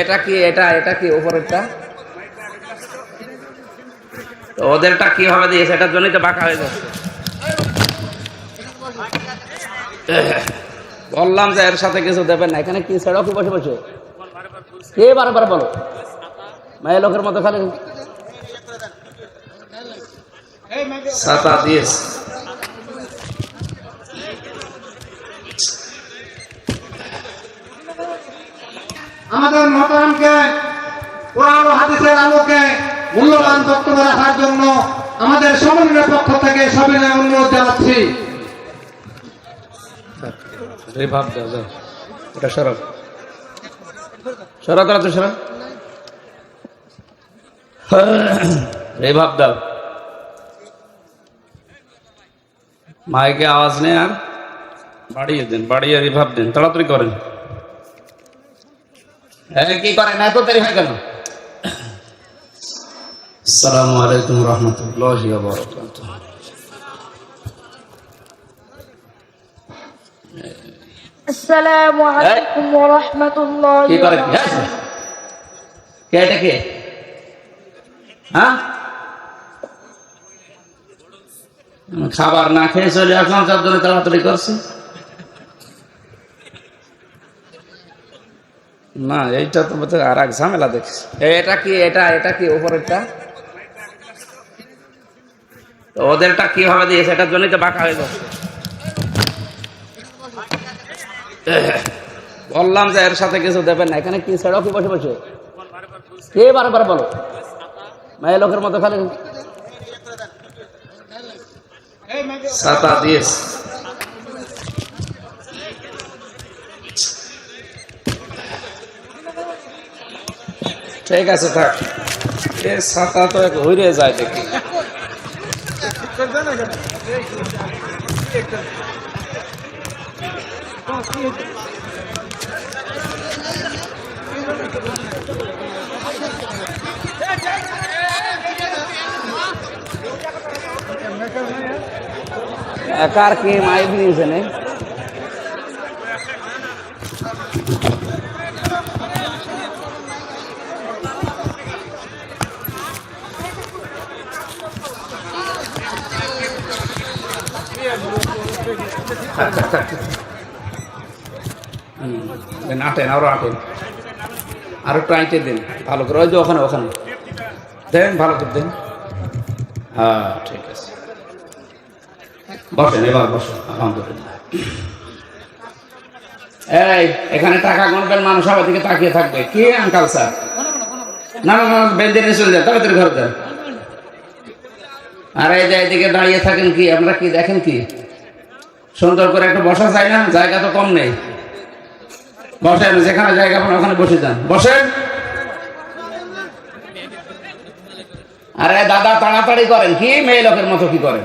এটা কি, এটা এটা কি উপরেরটা? ওদেরটা কীভাবে দিয়েছে? এটার জন্যই তো বাঁকা হয়ে যাচ্ছে। বললাম যে এর সাথে কিছু দেবেন না। এখানে কি ছেড়ো কি বসে বসে? কে বারবার বলো? মেয়ে লোকের মতো খালি ছাতা দিয়েছে। আমাদের মতামকে কোরআন হাদিসের আলোকে মূল্যবান বক্তব্য রাখার জন্য আমাদের সমন্বয়ের পক্ষ থেকে সবিনয় অনুরোধ জানাচ্ছি। দাও। মাইকে আওয়াজ নেই আর। বাড়িয়ে দিন, বাড়িয়ে রিভাব দিন। তাড়াতাড়ি করেন। কি করেন এত দেরি হয় কেন? আসসালামু আলাইকুম রহমতুল্লাহি হ্যাঁ। কে হ্যাঁ। খাবার না খেয়ে চলে আসলাম চার জন্য তাড়াতাড়ি করছি। না, এইটা তো আর এক ঝামেলা দেখছি। এটা কি, এটা এটা কি উপরেরটা? তো ওদেরটা কীভাবে দিয়েছে, এটার জন্যই তো বাঁকা হয়ে যাচ্ছে। বললাম যে এর সাথে কিছু দেবেন না, এখানে কি ছেড়ো কি বসে বসে? কে বারবার বলো? মেয়ে লোকের মতো খালি। ছাতা দিয়েছে। ঠিক আছে থাক। এ ছাতা তো এক হইরে যায় দেখি। একার কি মাইক নিয়েছে নে হুম, দেন আটেন, আরও আটেন। দিন, ভালো করে। ওই যে ওখানে ওখানে। দেন, ভালো করে দেন। হ্যাঁ ঠিক আছে। বসেন, এবার বসেন, আলহামদুলিল্লাহ। এই, এখানে টাকা গণবেন মানুষ সবার দিকে তাকিয়ে থাকবে। কি আঙ্কাল স্যার না না না বেঞ্জে চলে যান, তাড়াতাড়ি ঘরে যান। আর, এই যে এদিকে দাঁড়িয়ে থাকেন কি? আপনারা কি দেখেন কি? সুন্দর করে একটু বসা না, জায়গা তো কম নেই। বসেন, যেখানে জায়গা পান ওখানে বসে যান। বসেন। আরে দাদা, তাড়াতাড়ি করেন, কি মেয়ে লোকের মতো কি করেন?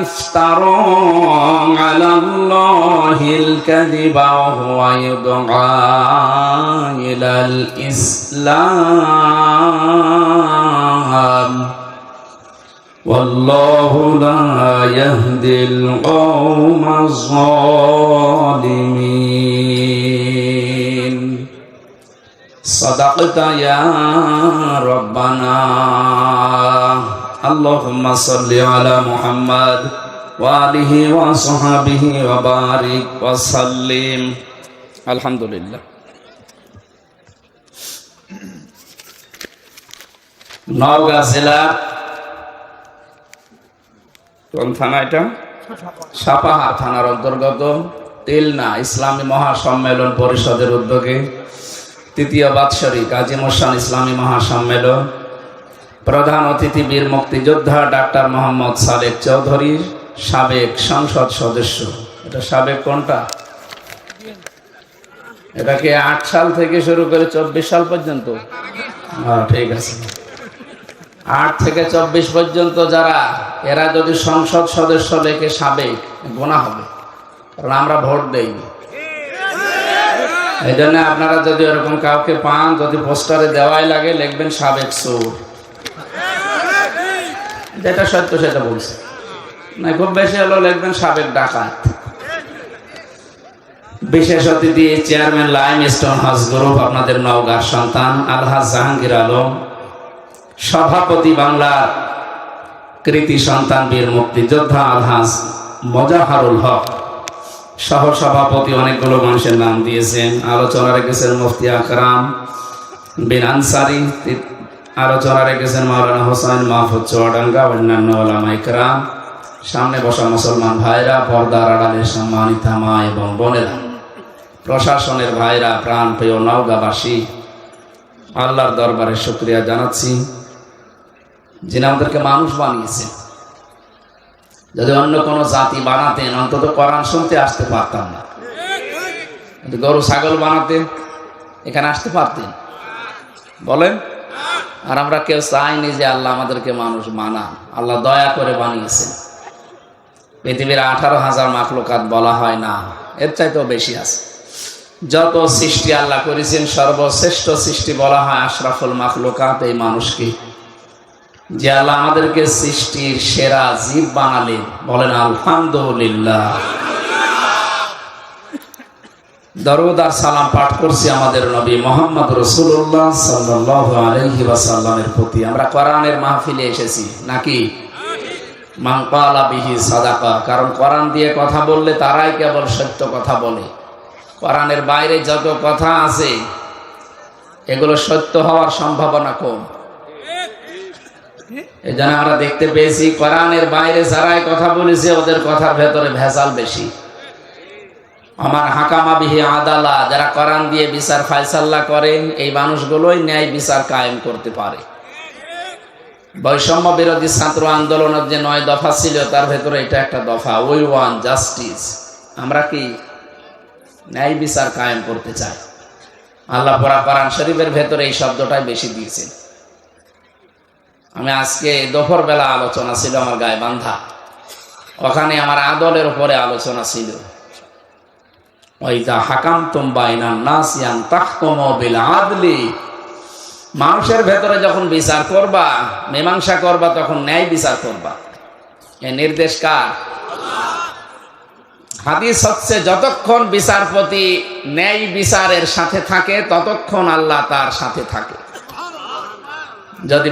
افترى على الله الكذب وهو يدعى إلى الإسلام. والله لا يهدي القوم الظالمين. صدقت يا ربنا. اللهم صل على محمد وآله وصحبه وبارك وسلم الحمد لله নওগাঁ জেলা কোন থানা এটা সাপাহা থানার অন্তর্গত তেলনা ইসলামী মহাসম্মেলন পরিষদের উদ্যোগে তৃতীয় বাৎসরিক কাজী মোসান ইসলামী মহাসম্মেলন প্রধান অতিথি বীর মুক্তিযোদ্ধা ডাক্তার মোহাম্মদ সালেক চৌধুরীর সাবেক সংসদ সদস্য। এটা সাবেক কোনটা? এটাকে আট সাল থেকে শুরু করে চব্বিশ সাল পর্যন্ত? হ্যাঁ ঠিক আছে। আট থেকে চব্বিশ পর্যন্ত যারা, এরা যদি সংসদ সদস্য লেখে সাবেক, গোনা হবে। কারণ আমরা ভোট দেইনি এই জন্য আপনারা যদি ওরকম কাউকে পান, যদি পোস্টারে দেওয়াই লাগে, লিখবেন সাবেক সুর। যেটা সত্য সেটা বলছে। না, খুব বেশি হলেও লিখবেন সাবেক ডাকাত। বিশেষ অতিথি, chairman lime stone house group, আপনাদের নওগাঁর সন্তান আলহাজ জাহাঙ্গীর আলম। সভাপতি বাংলার কৃতি সন্তান বীর মুক্তিযোদ্ধা আলহাজ মজাহারুল হক। সহ সভাপতি অনেকগুলো মানুষের নাম দিয়েছেন। আলোচনা রেখেছেন মুফতি আকরাম বিন আনসারি আলোচনা রেখেছেন মাওলানা হোসেন মাহফুজ চুয়াডাঙ্গা, অন্যান্য ওলামা সামনে বসা মুসলমান ভাইরা, পর্দার আড়ালের সম্মানিতা মা এবং বোনেরা, প্রশাসনের ভাইরা প্রাণ প্রিয় নওগাবাসী, আল্লাহর দরবারে শুক্রিয়া জানাচ্ছি। যিনি আমাদেরকে মানুষ বানিয়েছেন, যদি অন্য কোনো জাতি বানাতেন, অন্তত কোরআন শুনতে আসতে পারতাম না। গরু, ছাগল বানাতেন, এখানে আসতে পারতেন। বলেন? আর আমরা কেউ চাইনি যে আল্লাহ আমাদেরকে মানুষ মানা আল্লাহ দয়া করে বানিয়েছেন। পৃথিবীর আঠারো হাজার মাকলুকাত বলা হয় না। এর চাইতেও বেশি আছে। যত সৃষ্টি আল্লাহ করেছেন, সর্বশ্রেষ্ঠ সৃষ্টি বলা হয় আশরাফুল মাকলুকাত এই মানুষকে। যে আল্লাহ আমাদেরকে সৃষ্টির সেরা জীব বানালেন। বলেন, আলহামদুলিল্লাহ। দরুদ সালাম পাঠ করছি আমাদের নবী মোহাম্মদ রসুল্লাহ সাল্লাহ আলহি প্রতি। আমরা কোরআনের মাহফিলে এসেছি, নাকি? মাংপালা সাদাকা। কারণ কোরআন দিয়ে কথা বললে তারাই কেবল সত্য কথা বলে। কোরআনের বাইরে যত কথা আছে, এগুলো সত্য হওয়ার সম্ভাবনা কম। এই জন্য আমরা দেখতে পেয়েছি, কোরআনের বাইরে যারাই কথা বলেছে, ওদের কথার ভেতরে ভেজাল বেশি। আমার হাকামা বিহি আদালা, যারা কোরআন দিয়ে বিচার ফায়সাল্লা করেন, এই মানুষগুলোই ন্যায় বিচার কায়েম করতে পারে। বৈষম্য বিরোধী ছাত্র আন্দোলনের যে নয় দফা ছিল, তার ভেতরে এটা একটা দফা ওই ওয়ান জাস্টিস। আমরা কি ন্যায় বিচার কায়েম করতে চাই? আল্লাহ পরা কোরআন শরীফের ভেতরে এই শব্দটাই বেশি দিয়েছেন আমি আজকে দুপুর বেলা আলোচনা ছিল, আমার গায়ে বান্ধা ওখানে আমার আদলের উপরে আলোচনা ছিল। ওইদা মানুষের ভেতরে যখন বিচার করবা, মীমাংসা করবা, তখন ন্যায় বিচার করবা। এ নির্দেশ কার? হাদিস হচ্ছে, যতক্ষণ বিচারপতি ন্যায় বিচারের সাথে থাকে, ততক্ষণ আল্লাহ তার সাথে থাকে। যদি